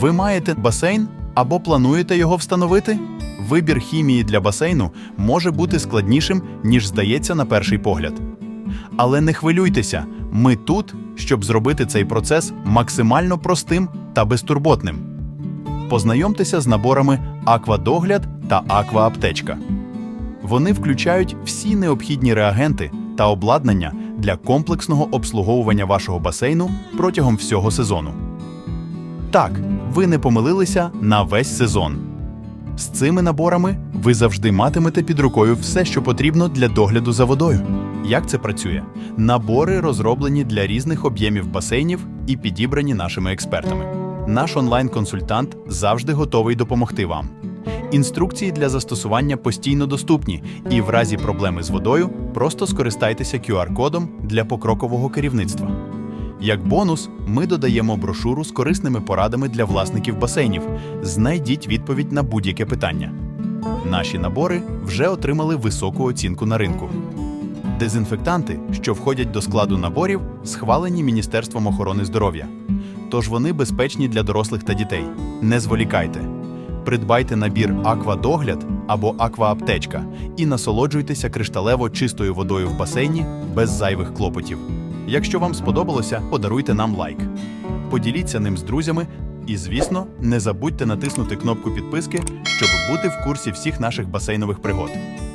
Ви маєте басейн або плануєте його встановити? Вибір хімії для басейну може бути складнішим, ніж здається на перший погляд. Але не хвилюйтеся, ми тут, щоб зробити цей процес максимально простим та безтурботним. Познайомтеся з наборами Аквадогляд та Аквааптечка. Вони включають всі необхідні реагенти та обладнання для комплексного обслуговування вашого басейну протягом всього сезону. Так, ви не помилилися на весь сезон. З цими наборами ви завжди матимете під рукою все, що потрібно для догляду за водою. Як це працює? Набори розроблені для різних об'ємів басейнів і підібрані нашими експертами. Наш онлайн-консультант завжди готовий допомогти вам. Інструкції для застосування постійно доступні, і в разі проблеми з водою просто скористайтеся QR-кодом для покрокового керівництва. Як бонус, ми додаємо брошуру з корисними порадами для власників басейнів. Знайдіть відповідь на будь-яке питання. Наші набори вже отримали високу оцінку на ринку. Дезінфектанти, що входять до складу наборів, схвалені Міністерством охорони здоров'я. Тож вони безпечні для дорослих та дітей. Не зволікайте. Придбайте набір Аквадогляд або Аквааптечка і насолоджуйтеся кришталево чистою водою в басейні без зайвих клопотів. Якщо вам сподобалося, подаруйте нам лайк. Поділіться ним з друзями і, звісно, не забудьте натиснути кнопку підписки, щоб бути в курсі всіх наших басейнових пригод.